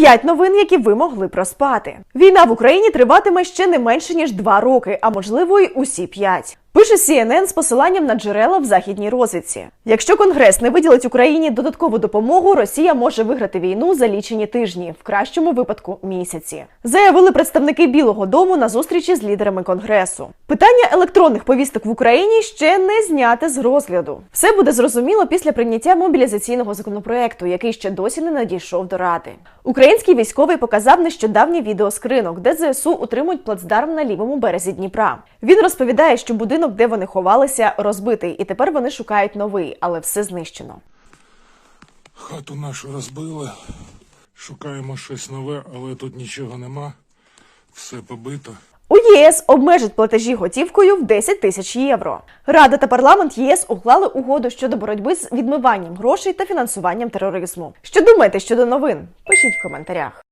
П'ять новин, які ви могли проспати. Війна в Україні триватиме ще не менше ніж два роки, а можливо й усі п'ять. Пише CNN з посиланням на джерела в західній розвідці. Якщо Конгрес не виділить Україні додаткову допомогу, Росія може виграти війну за лічені тижні, в кращому випадку місяці. Заявили представники Білого Дому на зустрічі з лідерами Конгресу. Питання електронних повісток в Україні ще не зняте з розгляду. Все буде зрозуміло після прийняття мобілізаційного законопроекту, який ще досі не надійшов до ради. Український військовий показав нещодавнє відео скринок, де ЗСУ утримують плацдарм на лівому березі Дніпра. Він розповідає, що будинок, де вони ховалися, розбитий, і тепер вони шукають новий, але все знищено. Хату нашу розбили. Шукаємо щось нове, але тут нічого нема. Все побито. У ЄС обмежать платежі готівкою в 10 тисяч євро. Рада та парламент ЄС уклали угоду щодо боротьби з відмиванням грошей та фінансуванням тероризму. Що думаєте щодо новин? Пишіть в коментарях.